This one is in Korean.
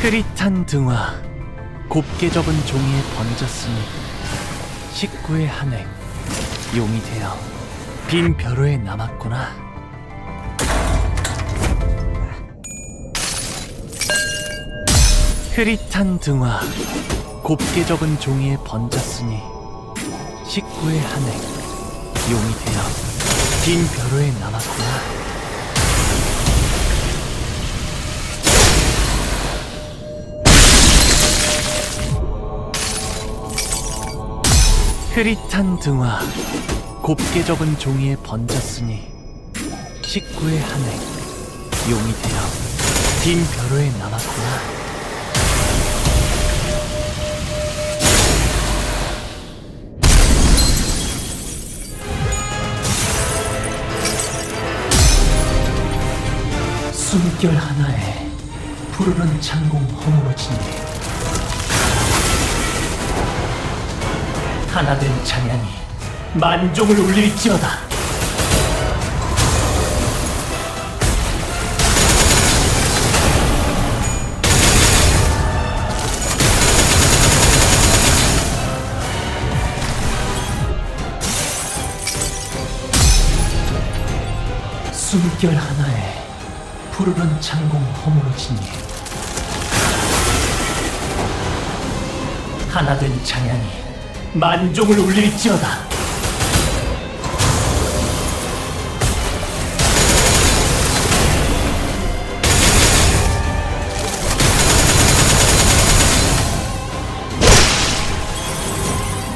흐릿한 등화 곱게 접은 종이에 번졌으니 식구의 한획 용이 되어 빈 벼로에 남았구나. 흐릿한 등화 곱게 접은 종이에 번졌으니 식구의 한획 용이 되어 빈 벼로에 남았구나 흐릿한 등화 곱게 접은 종이에 번졌으니 식구의 한획 용이 되어 빈 벼로에 남았구나. 숨결 하나에 푸르른 창공 일 하나된 찬양이 만종을 울릴지어다. 숨결 하나에 푸르른 창공 허물어진 일 하나된 찬양이 만종을 울릴지어다